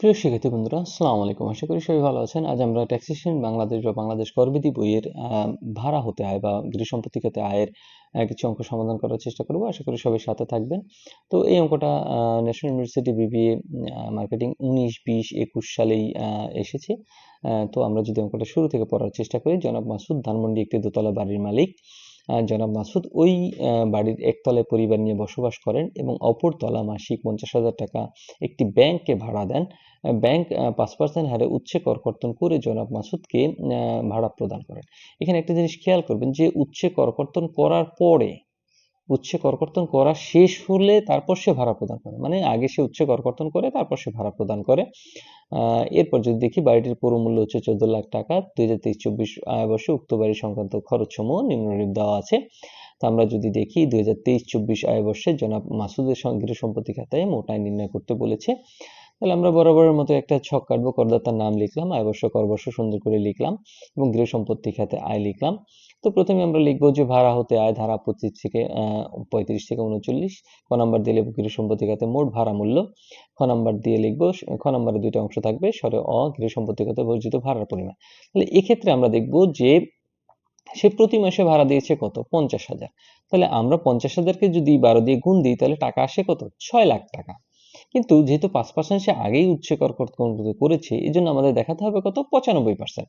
প্রিয় শিক্ষার্থী বন্ধুরা, আসসালামু আলাইকুম। আশা করি সবাই ভালো আছেন। আজ আমরা ট্যাক্সেশন বাংলাদেশ বা বাংলাদেশ করবিধি বইয়ের ভাড়া হতে আয় বা গৃহ সম্পত্তি খাতে আয়ের কিছু অঙ্ক সমাধান করার চেষ্টা করব। আশা করি সবাই সাথে থাকবেন। তো এই অঙ্কটা ন্যাশনাল ইউনিভার্সিটি বিবিএ মার্কেটিং উনিশ, বিশ, একুশ সালেই এসেছে। তো আমরা যদি অঙ্কটা শুরু থেকে পড়ার চেষ্টা করি, জনাব মাসুদ ধানমন্ডি একটি দোতলা বাড়ির মালিক। জনাব মাসুদ, ওই বাড়ির একতলায় পরিবার নিয়ে বসবাস করেন এবং অপর তলা মাসিক পঞ্চাশ হাজার টাকা একটি ব্যাংককে ভাড়া দেন। ব্যাংক পাঁচ পার্সেন্ট হারে উচ্ছে কর কর্তন করে জনাব মাসুদকে ভাড়া প্রদান করেন। এখানে একটা জিনিস খেয়াল করবেন যে উচ্ছে কর কর্তন করার পরে উচ্ছে করকর্তন করা শেষ হলে তারপর সে ভাড়া প্রদান করে। মানে আগে সে উচ্ছে করকর্তন করে, তারপর সে ভাড়া প্রদান করে। এরপর যদি দেখি বাড়িটির পুরো মূল্য হচ্ছে চোদ্দ লাখ টাকা, দুই হাজার তেইশ চব্বিশ আয়বর্ষে উক্ত বাড়ি সংক্রান্ত খরচ সমূহ নিম্নরূপ দেওয়া আছে। তো আমরা যদি দেখি দুই হাজার তেইশ চব্বিশ আয়বর্ষে জনাব মাসুদের সঙ্গে সম্পত্তি খাতায় মোট আয় নির্ণয় করতে বলেছে। তাহলে আমরা বরাবরের মতো একটা ছক কাটবো, করদাতার নাম লিখলাম, আয়বর্ষ করবর্ষ সুন্দর করে লিখলাম এবং গৃহ সম্পত্তি খাতে আয় লিখলাম। তো প্রথমে আমরা লিখব যে ভাড়া হতে আয় ধারা পঁচিশ থেকে পঁয়ত্রিশ থেকে উনচল্লিশ। ক নাম্বার দিয়ে লিখব গৃহ সম্পত্তি খাতে মোট ভাড়া মূল্য। খ নাম্বার দিয়ে লিখব, খ নাম্বারে দুইটা অংশ থাকবে সরে অ, গৃহ সম্পত্তি খাতে বর্জিত ভাড়ার পরিমাণ। তাহলে এক্ষেত্রে আমরা দেখব যে সে প্রতি মাসে ভাড়া দিয়েছে কত? পঞ্চাশ হাজার। তাহলে আমরা পঞ্চাশ হাজারকে যদি বারো দিয়ে গুণ দিই, তাহলে টাকা আসে কত? ছয় লাখ টাকা। কিন্তু যেহেতু পাঁচ পার্সেন্ট সে আগেই উচ্ছে কর কর্তন করেছে এই জন্য আমাদের দেখাতে হবে কত? পঁচানব্বই পার্সেন্ট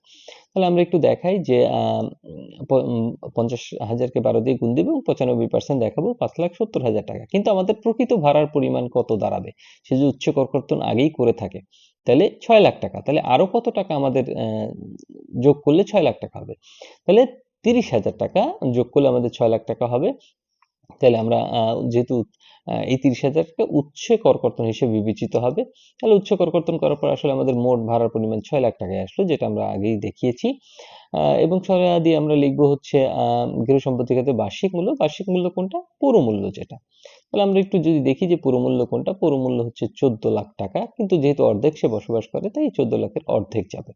তাহলে আমরা একটু দেখাই যে পঞ্চাশ হাজারকে বারো দিয়ে গুণ দেবো এবং পঁচানব্বই পার্সেন্ট দেখাবো পাঁচ লাখ সত্তর হাজার টাকা। কিন্তু আমাদের প্রকৃত ভাড়ার পরিমাণ কত দাঁড়াবে? সে যদি উচ্চ কর কর্তন আগেই করে থাকে। তাহলে ছয় লাখ টাকা। তাহলে আরও কত টাকা আমাদের যোগ করলে ছয় লাখ টাকা হবে? তাহলে তিরিশ হাজার টাকা যোগ করলে আমাদের ছয় লাখ টাকা হবে। তাহলে আমরা যেহেতু এই তিরিশ হাজারকে উচ্ছে করকর্তন হিসেবে বিবেচিত হবে, তাহলে উচ্ছে করকর্তন করার পর আসলে আমাদের মোট ভাড়ার পরিমাণ ছয় লাখ টাকায় আসলো, যেটা আমরা আগেই দেখিয়েছি। এবং দিয়ে আমরা লিখব হচ্ছে গৃহ সম্পত্তি খাতে বার্ষিক মূল্য। বার্ষিক মূল্য কোনটা? পুরো মূল্য যেটা। তাহলে আমরা একটু যদি দেখি যে পুরো মূল্য কোনটা? পুরো মূল্য হচ্ছে চোদ্দ লাখ টাকা। কিন্তু যেহেতু অর্ধেক সে বসবাস করে, তাই চোদ্দ লাখের অর্ধেক যাবে।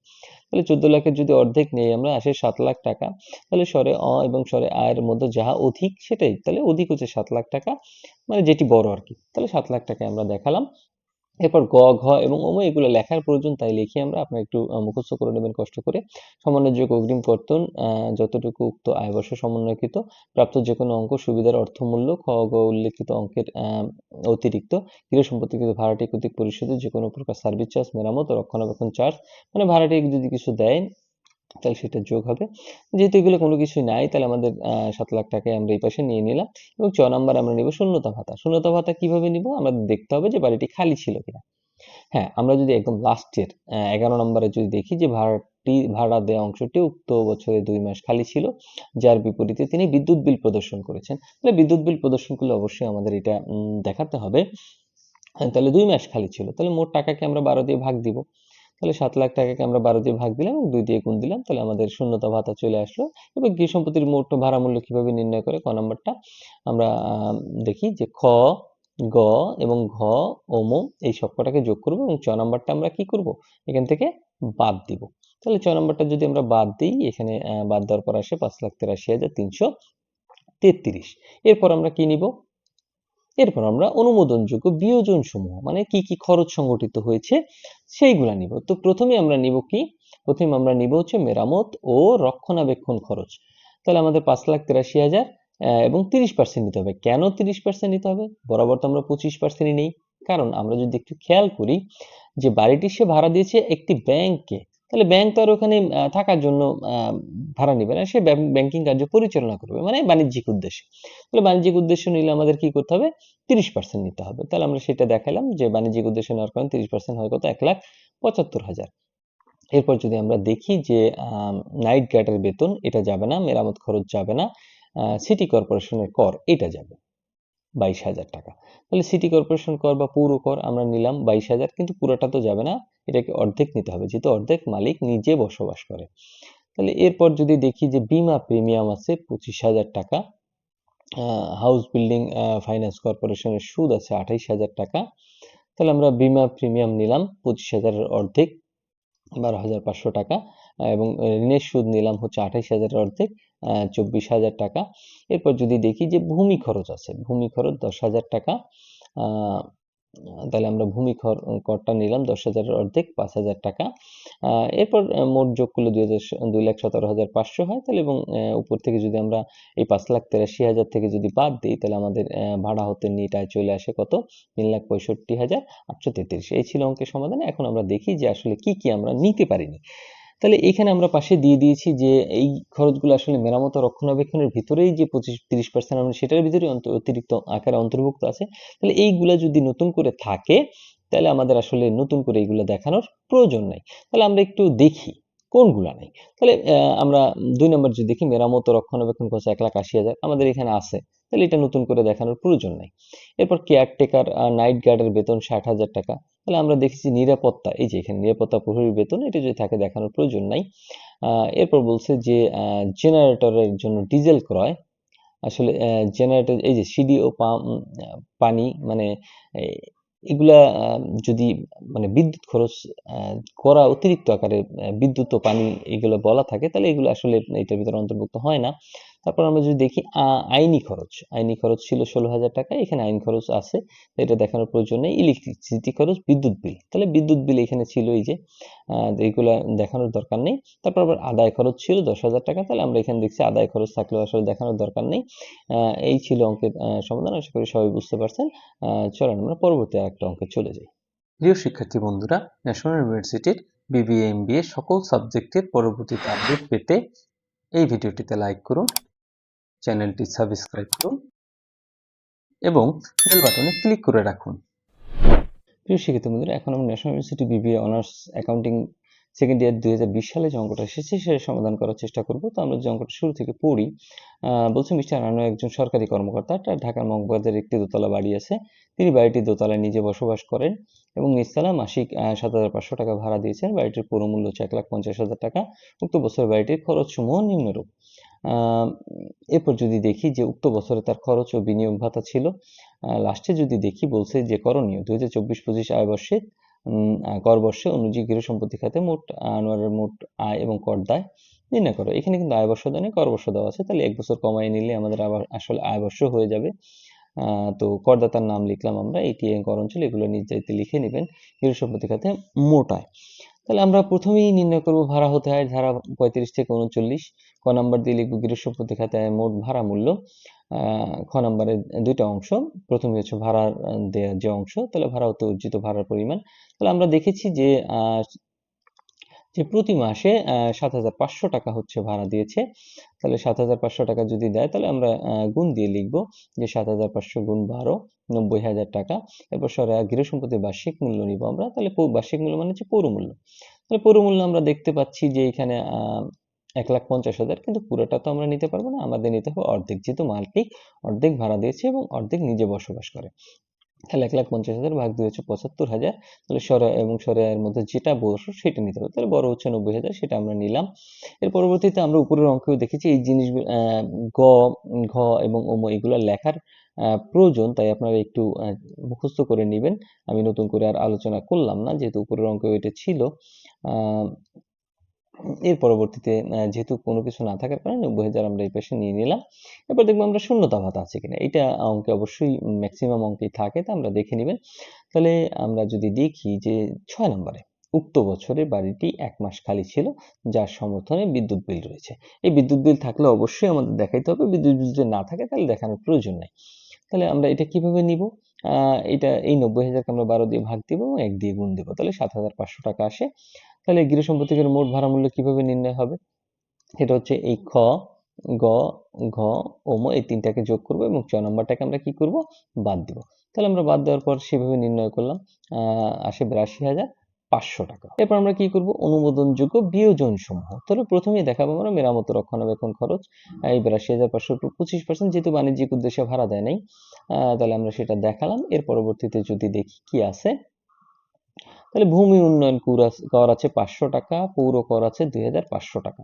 তাহলে চোদ্দ লাখের যদি অর্ধেক নেই, আমরা আসে সাত লাখ টাকা। তাহলে স্বরে অ এবং স্বরে আয়ের মধ্যে যাহা অধিক, সেটাই। তাহলে অধিক হচ্ছে সাত লাখ টাকা। মানে যেটি বড় আর কি। তাহলে সাত লাখ টাকা আমরা দেখালাম। এরপর গ, ঘ এবং ওম এগুলো লেখার প্রয়োজন, তাই লিখি আমরা আপনারা একটু মুখস্থ করে নেবেন কষ্ট করে। সমন্বয়যোগ্য অগ্রিম কর্তন যতটুকু উক্ত আয়বর্ষ সমন্বয়কৃত, প্রাপ্ত যে কোনো অঙ্ক সুবিধার অর্থমূল্য, খ, গ উল্লেখিত অঙ্কের অতিরিক্ত গৃহ সম্পত্তিকৃত ভাড়াটি কর্তৃক পরিশোধের যে কোনো প্রকার সার্ভিস চার্জ মেরামত, রক্ষণাবেক্ষণ চার্জ মানে ভাড়াটি যদি কিছু দেয় তাহলে সেটা যোগ হবে। যেহেতু এগুলো কোনো কিছু নাই, তাহলে আমাদের সাত লাখ টাকায় আমরা এই পাশে নিয়ে নিলাম এবং চ নাম্বার আমরা নিব শূন্যতা ভাতা। শূন্যতা ভাতা কীভাবে নিব? আমাদের দেখতে হবে যে বাড়িটি খালি ছিল কিনা। হ্যাঁ আমরা যদি একদম লাস্টের এগারো নম্বরে যদি দেখি যে ভাড়াটি, ভাড়া দেওয়া অংশটি উক্ত বছরে দুই মাস খালি ছিল, যার বিপরীতে তিনি বিদ্যুৎ বিল প্রদর্শন করেছেন। তাহলে বিদ্যুৎ বিল প্রদর্শন করলে অবশ্যই আমাদের এটা দেখাতে হবে। তাহলে দুই মাস খালি ছিল। তাহলে মোট টাকাকে আমরা বারো দিয়ে ভাগ দিব। তাহলে সাত লাখ টাকাকে আমরা বারো দিয়ে ভাগ দিলাম এবং দুই দিয়ে গুণ দিলাম, তাহলে আমাদের শূন্যতা ভাতা চলে আসলো এবার গৃহ সম্পত্তির মোট ভাড়া মূল্য কীভাবে নির্ণয় করে? ক নম্বরটা। আমরা দেখি যে খ, গ এবং ঘ ওম এই সব কটাকে যোগ করব এবং চ নাম্বারটা আমরা কি করব? এখান থেকে বাদ দিব। তাহলে ছ নাম্বারটা যদি আমরা বাদ দিই, এখানে বাদ দেওয়ার পর আসে পাঁচ লাখ তেরাশি হাজার তিনশো তেত্রিশ। এরপর আমরা কি নিব? এরপর আমরা অনুমোদনযোগ্য বিয়োজন সমূহ মানে কি কি খরচ সংগঠিত হয়েছে, সেইগুলা নিব। তো প্রথমে আমরা নিব কি? প্রথমে আমরা নিব হচ্ছে মেরামত ও রক্ষণাবেক্ষণ খরচ। তাহলে আমাদের পাঁচ লাখ তিরাশি হাজার এবং তিরিশ পার্সেন্ট নিতে হবে। কেন তিরিশ পার্সেন্ট নিতে হবে? বরাবর তো আমরা পঁচিশ পার্সেন্টই নেই। কারণ আমরা যদি একটু খেয়াল করি যে বাড়িটি সে ভাড়া দিয়েছে একটি ব্যাংককে তাহলে ব্যাংক তো আর ওখানে থাকার জন্য ভাড়া নেবে না। সে ব্যাংকিং কার্য পরিচালনা করবে মানে বাণিজ্যিক উদ্দেশ্যে। তাহলে বাণিজ্যিক উদ্দেশ্য নিলে আমাদের কি করতে হবে? তিরিশ পার্সেন্ট নিতে হবে। তাহলে আমরা সেটা দেখালাম যে বাণিজ্যিক উদ্দেশ্য নেওয়ার কারণে তিরিশ পার্সেন্ট হয় কত? এক লাখ পঁচাত্তর হাজার। এরপর যদি আমরা দেখি যে নাইট গার্ডের বেতন, এটা যাবে না, মেরামত খরচ যাবে না সিটি কর্পোরেশনের কর, এটা যাবে। বাইশ হাজার টাকা। তাহলে সিটি কর্পোরেশন কর বা পৌর কর, আমরা নিলাম বাইশ হাজার, কিন্তু পুরোটা তো যাবে না, এটাকে অর্ধেক নিতে হবে। যেহেতু অর্ধেক মালিক নিজে বসবাস করে। তাহলে এরপর যদি দেখি যে বিমা প্রিমিয়াম আছে পঁচিশ হাজার টাকা হাউস বিল্ডিং ফাইন্যান্স কর্পোরেশনের সুদ আছে আঠাইশ হাজার টাকা, তাহলে আমরা বিমা প্রিমিয়াম নিলাম পঁচিশ হাজারের অর্ধেক, বারো হাজার পাঁচশো টাকা, এবং ঋণের সুদ নিলাম হচ্ছে আঠাইশ হাজারের অর্ধেক চব্বিশ হাজার টাকা। এরপর যদি দেখি যে ভূমি খরচ আছে, ভূমি খরচ দশ হাজার টাকা। তাহলে আমরা ভূমি কর করটা নিলাম দশ হাজারের অর্ধেক, পাঁচ হাজার টাকা। এরপর মোট যোগ করলে দুই হাজার দুই লাখ সতেরো হাজার পাঁচশো হয়। তাহলে এবং উপর থেকে যদি আমরা এই পাঁচ লাখ তেরাশি হাজার থেকে যদি বাদ দিই, তাহলে আমাদের ভাড়া হতে নিটায় চলে আসে কত? তিন লাখ পঁয়ষট্টি হাজার আটশো তেত্রিশ। এই ছিল অঙ্কের সমাধান। এখন আমরা দেখি যে আসলে কি কি আমরা নিতে পারিনি। তাহলে এখানে আমরা পাশে দিয়ে দিয়েছি যে এই খরচগুলো আসলে মেরামত রক্ষণাবেক্ষণের ভিতরেই যে পঁচিশ তিরিশ পার্সেন্ট আমরা সেটার ভিতরে অতিরিক্ত আকারে অন্তর্ভুক্ত আছে, তাহলে এইগুলা যদি নতুন করে থাকে, তাহলে আমাদের আসলে নতুন করে এইগুলো দেখানোর প্রয়োজন নাই। তাহলে আমরা একটু দেখি। কোনগুলা নাই? তাহলে আমরা দুই নম্বর যদি দেখি, মেরামত, রক্ষণাবেক্ষণ খরচ এক লাখ আশি হাজার, আমাদের এখানে আছে। তাহলে এটা নতুন করে দেখানোর প্রয়োজন নাই। এরপর কেয়ারটেকার নাইট গার্ডের বেতন ষাট হাজার টাকা। তাহলে আমরা দেখেছি নিরাপত্তা, এই যে এখানে নিরাপত্তা প্রহরীর বেতন, এটা যদি থাকে দেখানোর প্রয়োজন নাই। এরপর বলছে যে জেনারেটরের জন্য ডিজেল ক্রয়। আসলে জেনারেটর এই যে সিডি ও পানি মানে এগুলা যদি মানে বিদ্যুৎ খরচ করা অতিরিক্ত আকারে বিদ্যুৎ ও পানি এগুলো বলা থাকে, তাহলে এগুলো আসলে এটার ভিতরে অন্তর্ভুক্ত হয় না। তারপর আমরা যদি দেখি আইনি খরচ। আইনি খরচ ছিল ষোলো হাজার টাকা, এখানে আইন খরচ আছে। এটা দেখানোর প্রয়োজন নেই। ইলেকট্রিসিটি খরচ, বিদ্যুৎ বিল। তাহলে বিদ্যুৎ বিল এখানে ছিল এই যে এইগুলা দেখানোর দরকার নেই। তারপর আবার আদায় খরচ ছিল দশ হাজার টাকা। তাহলে আমরা এখানে দেখছি আদায় খরচ থাকলেও আসলে দেখানোর দরকার নেই। এই ছিল অঙ্কের সমাধান। আশা করি সবাই বুঝতে পারছেন। চলেন আমরা পরবর্তী আরেকটা অঙ্কে চলে যাই। প্রিয় শিক্ষার্থী বন্ধুরা ন্যাশনাল ইউনিভার্সিটির বিবিএ এমবিএ সকল সাবজেক্টের পরবর্তীতে আপডেট পেতে এই ভিডিওটিতে লাইক করুন। চ্যানেলটি সাবস্ক্রাইব করুন এবং বেল বাটনে ক্লিক করে রাখুন। প্রিয় শিক্ষার্থী বন্ধুরা, এখন আমরা national university BBA honours accounting second year দুই হাজার বিশ সালে যে অঙ্কটা এসেছে সেটা সমাধান করার চেষ্টা করব। তো আমরা যে অঙ্কটা শুরু থেকে পড়ি বলছে মিস্টার রানা একজন সরকারি কর্মকর্তা, তার ঢাকার মগবাজারে একটি দোতলা বাড়ি আছে। তিনি বাড়িটির দোতলায় নিজে বসবাস করেন এবং নিচতলা মাসিক সাত হাজার পাঁচশো টাকা ভাড়া দিয়েছেন। বাড়িটির পুরো মূল্য হচ্ছে এক লাখ পঞ্চাশ হাজার টাকা। উক্ত বছর বাড়িটির খরচ সমূহ নিম্নরূপ। এরপর যদি দেখি যে উক্ত বছরে তার খরচ ও বিনিয়োগ ভাতা ছিল লাস্টে যদি দেখি বলছে যে করণীয় দুই হাজার চব্বিশ পঁচিশ আয় বর্ষে কর বর্ষে অনুযায়ী গৃহ সম্পত্তি খাতে মোট আনোয়ারের মোট আয় এবং কর দায় নির্ণয় করো। এখানে কিন্তু আয় বর্ষ দেয় কর বর্ষ দেওয়া আছে। তাহলে এক বছর কমাই নিলে আমাদের আবার আসলে আয় বর্ষ হয়ে যাবে। তো করদাতার নাম লিখলাম আমরা এটি কর অঞ্চল এগুলো নিজ দায়িত্বে লিখে নেবেন গৃহ সম্পত্তি খাতে মোট আয়। তাহলে আমরা প্রথমেই নির্ণয় করব ভাড়া হতে হয় ধারা পঁয়ত্রিশ থেকে উনচল্লিশ। ক নাম্বার দিয়ে লিখব গৃহ সম্পত্তি খাতে মোট ভাড়া মূল্য। খ নাম্বারের দুইটা অংশ। প্রথমে হচ্ছে ভাড়া দেওয়ার যে অংশ, তাহলে ভাড়া হতে অর্জিত ভাড়ার পরিমাণ। তাহলে আমরা দেখেছি যে যে প্রতি মাসে সাত হাজার পাঁচশো টাকা হচ্ছে ভাড়া দিয়েছে। তাহলে সাত হাজার পাঁচশো টাকা যদি দেয়, তাহলে আমরা গুণ দিয়ে লিখব যে সাত হাজার পাঁচশো গুণ বারো, নব্বই হাজার টাকা। এরপর সরে গৃহ সম্পত্তির বার্ষিক মূল্য নিব আমরা। তাহলে বার্ষিক মূল্য মানে হচ্ছে পৌর মূল্য তাহলে পৌর মূল্য আমরা দেখতে পাচ্ছি যে এখানে এক লাখ পঞ্চাশ হাজার, কিন্তু পুরোটা তো আমরা নিতে পারব না। আমাদের নিতে হবে অর্ধেক। যেহেতু মালিক অর্ধেক ভাড়া দিয়েছে এবং অর্ধেক নিজে বসবাস করে। তাহলে এক লাখ পঞ্চাশ হাজার ভাগ দুই হচ্ছে পঁচাত্তর হাজার। তাহলে সরে এবং সরে এর মধ্যে যেটা বড় সেটা নিতে হবে। তাহলে বড় হচ্ছে নব্বই হাজার, সেটা আমরা নিলাম। এর পরবর্তীতে আমরা উপরের অঙ্কেও দেখেছি, এই জিনিসগুলো গ, ঘ এবং ওম এগুলো লেখার প্রয়োজন। তাই আপনারা একটু মুখস্থ করে নেবেন। আমি নতুন করে আর আলোচনা করলাম না, যেহেতু উপরের অঙ্কে এটা ছিল। এর পরবর্তীতে যেহেতু কোনো কিছু না থাকার কারণে নব্বই হাজার আমরা এই পাশে নিয়ে নিলাম। এরপর দেখব আমরা শূন্যতা ভাতা আছে কিনা। এটা অঙ্কে অবশ্যই ম্যাক্সিমাম অঙ্কেই থাকে, তা আমরা দেখে নেবেন। তাহলে আমরা যদি দেখি যে ছয় নম্বরে, উক্ত বছরে বাড়িটি এক মাস খালি ছিল, যার সমর্থনে বিদ্যুৎ বিল রয়েছে। এই বিদ্যুৎ বিল থাকলে অবশ্যই আমাদের দেখাইতে হবে। বিদ্যুৎ বিল যদি না থাকে, তাহলে দেখানোর প্রয়োজন নেই। তাহলে আমরা এটা কীভাবে নিব? এটা এই নব্বই হাজারকে আমরা বারো দিয়ে ভাগ দিব এবং এক দিয়ে গুণ দিব। তাহলে সাত হাজার পাঁচশো টাকা আসে। তাহলে গৃহ সম্পত্তির মোট ভাড়া মূল্য কীভাবে নির্ণয় হবে? সেটা হচ্ছে এই খ, গ, ঘ ওম এই তিনটাকে যোগ করব এবং ছ নম্বরটাকে আমরা কি করব? বাদ দিব। তাহলে আমরা বাদ দেওয়ার পর সেভাবে নির্ণয় করলাম। আসে বিরাশি হাজার। পাঁচশো টাকা। এরপর আমরা কি করব? অনুমোদনযোগ্য বিয়োজন সমূহ তাহলে প্রথমেই দেখাবো আমরা মেরামত, রক্ষণাবেক্ষণ খরচ। এই বিরাশি হাজার পাঁচশো পঁচিশ পার্সেন্ট যেহেতু বাণিজ্যিক উদ্দেশ্যে ভাড়া দেয় নাই তাহলে আমরা সেটা দেখালাম। এর পরবর্তীতে যদি দেখি কি আছে, তাহলে ভূমি উন্নয়ন কর আছে- পাঁচশো টাকা, পৌর কর আছে দুই হাজার পাঁচশো টাকা।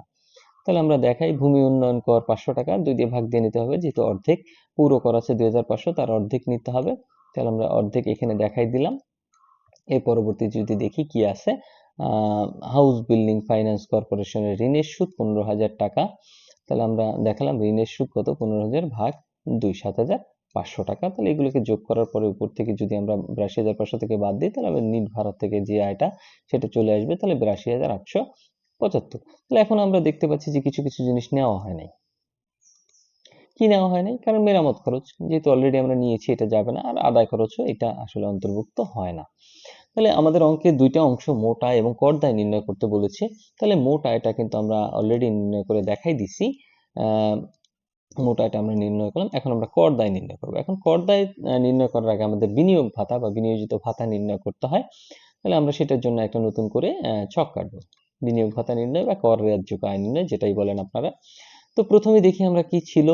তাহলে আমরা দেখাই ভূমি উন্নয়ন কর পাঁচশো টাকা, দুই দিয়ে ভাগ দিয়ে নিতে হবে, যেহেতু অর্ধেক। পৌর কর আছে দুই হাজার পাঁচশো, তার অর্ধেক নিতে হবে। তাহলে আমরা অর্ধেক এখানে দেখাই দিলাম। এর পরবর্তী যদি দেখি কি আছে হাউস বিল্ডিং ফাইন্যান্স কর্পোরেশনের ঋণের সুদ পনেরো হাজার টাকা। তাহলে আমরা দেখালাম ঋণের সুদ কত? পনেরো হাজার ভাগ দুই, সাত হাজার পাঁচশো টাকা। তাহলে এগুলোকে যোগ করার পরে উপর থেকে যদি আমরা বিরাশি হাজার পাঁচশো থেকে বাদ দিই, তাহলে নিট ভাড়া থেকে যে আয়টা, সেটা চলে আসবে। তাহলে বিরাশি হাজার আটশো পঁচাত্তর। তাহলে এখন আমরা দেখতে পাচ্ছি যে কিছু কিছু জিনিস নেওয়া হয় নাই। কি নেওয়া হয় নাই? কারণ মেরামত খরচ, যেহেতু অলরেডি আমরা নিয়েছি, এটা যাবে না। আর আদায় খরচও এটা আসলে অন্তর্ভুক্ত হয় না। তাহলে আমাদের অঙ্কের দুইটা অংশ মোট আয় এবং কর দায় নির্ণয় করতে বলেছে। তাহলে মোট আয়টা কিন্তু আমরা অলরেডি নির্ণয় করে দেখাই দিছি। মোট আয়টা আমরা নির্ণয় করলাম। এখন আমরা কর দায় নির্ণয় করব। এখন কর দায় নির্ণয় করার আগে আমাদের বিনিয়োগ ভাতা বা বিনিয়োজিত ভাতা নির্ণয় করতে হয়। তাহলে আমরা সেটার জন্য একটা নতুন করে ছক কাটবো। বিনিয়োগ ভাতা নির্ণয় বা কর রাজ্য আয় নির্ণয় যেটাই বলেন আপনারা। তো প্রথমে দেখি আমরা কি ছিল।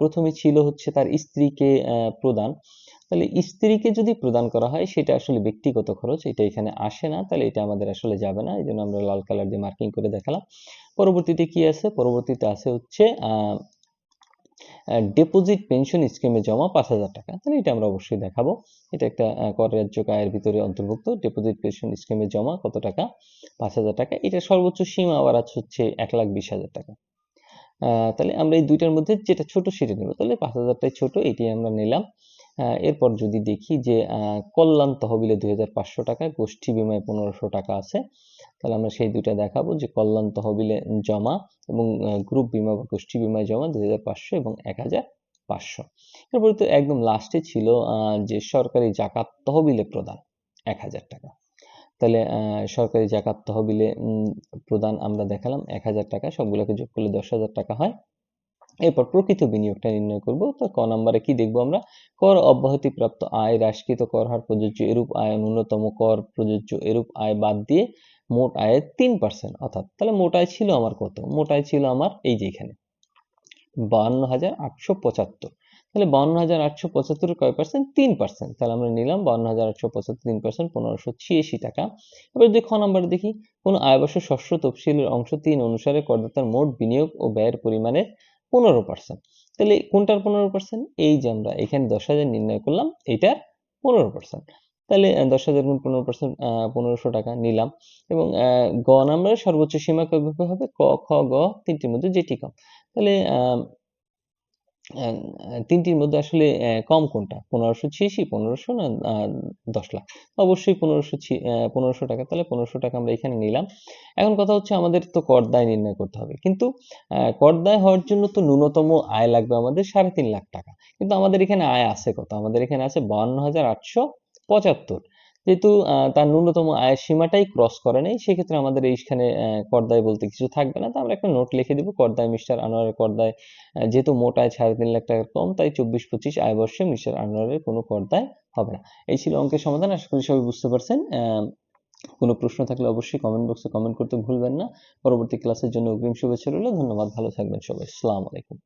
প্রথমে ছিল হচ্ছে তার স্ত্রীকে প্রদান। তাহলে স্ত্রীকে যদি প্রদান করা হয়, সেটা আসলে ব্যক্তিগত খরচ, এটা এখানে আসে না। তাহলে এটা আমাদের আসলে যাবে না। এই জন্য আমরা লাল কালার দিয়ে মার্কিং করে দেখালাম। পরবর্তীতে কি আছে? পরবর্তীতে আছে হচ্ছে ডিপোজিট পেনশন স্কিমে জমা পাঁচ হাজার টাকা। তাহলে এটা আমরা অবশ্যই দেখাবো। এটা একটা কর রাজ্য আয়ের ভিতরে অন্তর্ভুক্ত। ডিপোজিট পেনশন স্কিমে জমা কত টাকা? পাঁচ হাজার টাকা। এটা সর্বোচ্চ সীমা আবার আছে হচ্ছে এক লাখ বিশ হাজার টাকা। তাহলে আমরা এই দুইটার মধ্যে যেটা ছোট সেটা নেব। তাহলে পাঁচ হাজারটাই ছোট এটি আমরা নিলাম। এরপর যদি দেখি যে কল্যাণ তহবিলে দুই হাজার পাঁচশো টাকা গোষ্ঠী বিমায় পনেরোশো টাকা আছে, তাহলে আমরা সেই দুইটা দেখাবো যে কল্যাণ তহবিলে জমা এবং গ্রুপ বিমা বা গোষ্ঠী বিমায় জমা দু হাজার পাঁচশো এবং এক পাঁচশো। এরপরে তো একদম লাস্টে ছিল যে সরকারি জাকাত তহবিলে প্রদান এক হাজার টাকা। তাহলে সরকারি জাকাত তহবিলে প্রদান আমরা দেখালাম এক হাজার টাকা, সবগুলোকে যোগ করলে দশ হাজার টাকা হয়। এরপর প্রকৃত বিনিয়োগটা নির্ণয় করব। তো ক নম্বরে কি দেখব আমরা? কর অব্যাহতিপ্রাপ্ত আয় হ্রাসকৃত কর হার প্রযোজ্য এরূপ আয়, ন্যূনতম কর প্রযোজ্য এরূপ আয় বাদ দিয়ে মোট আয়ের তিন পার্সেন্ট অর্থাৎ তাহলে মোট আয় ছিল আমার কত? মোট আয় ছিল আমার এই যে এখানে। বান্ন হাজার আটশো পঁচাত্তর। তাহলে বান্ন হাজার আটশো পঁচাত্তর কয় পার্সেন্ট তিন পার্সেন্ট তাহলে আমরা নিলাম বান্ন হাজার আটশো পঁচাত্তর, তিন পার্সেন্ট পনেরোশো ছিয়াশি টাকা। এবার যদি খ নম্বরে দেখি, কোন আয়বর্ষ শস্য তফসিলের অংশ তিন অনুসারে করদাতার মোট বিনিয়োগ ও ব্যয়ের পরিমাণের পনেরো পার্সেন্ট তাহলে কোনটার পনেরো পার্সেন্ট এই যে আমরা এখানে দশ হাজার নির্ণয় করলাম এটার পনেরো পার্সেন্ট তাহলে দশ হাজার গুণ পনেরো পার্সেন্ট পনেরোশো টাকা নিলাম এবং গ নাম্বারের সর্বোচ্চ সীমা কবে হবে? ক, খ, গ তিনটির মধ্যে যেটি কম। তাহলে তিনটির মধ্যে আসলে কম কোনটা? পনেরোশো ছিয়াশি, পনেরোশো না দশ লাখ? অবশ্যই পনেরোশো পনেরোশো টাকা। তাহলে পনেরোশো টাকা আমরা এখানে নিলাম। এখন কথা হচ্ছে আমাদের তো কর দায় নির্ণয় করতে হবে। কিন্তু কর দায় হওয়ার জন্য তো ন্যূনতম আয় লাগবে আমাদের সাড়ে তিন লাখ টাকা। কিন্তু আমাদের এখানে আয় আছে কত? আমাদের এখানে আছে বান্ন হাজার আটশো পঁচাত্তর। যেহেতু তার ন্যূনতম আয়ের সীমাটাই ক্রস করে নেই, সেক্ষেত্রে আমাদের এইখানে করদায় বলতে কিছু থাকবে না। তো আমরা একটা নোট লিখে দিব, করদায় মিস্টার আনোয়ারের করদায় যেহেতু মোট আয় সাড়ে তিন লাখ টাকার কম, তাই চব্বিশ পঁচিশ আয় বর্ষে মিস্টার আনোয়ারের কোনো করদায় হবে না। এই ছিল অঙ্কের সমাধান, আশা করি সবাই বুঝতে পারছেন। কোনো প্রশ্ন থাকলে অবশ্যই কমেন্ট বক্সে কমেন্ট করতে ভুলবেন না। পরবর্তী ক্লাসের জন্য অগ্রিম শুভেচ্ছা রইল, ধন্যবাদ, ভালো থাকবেন সবাই। আসসালামু আলাইকুম।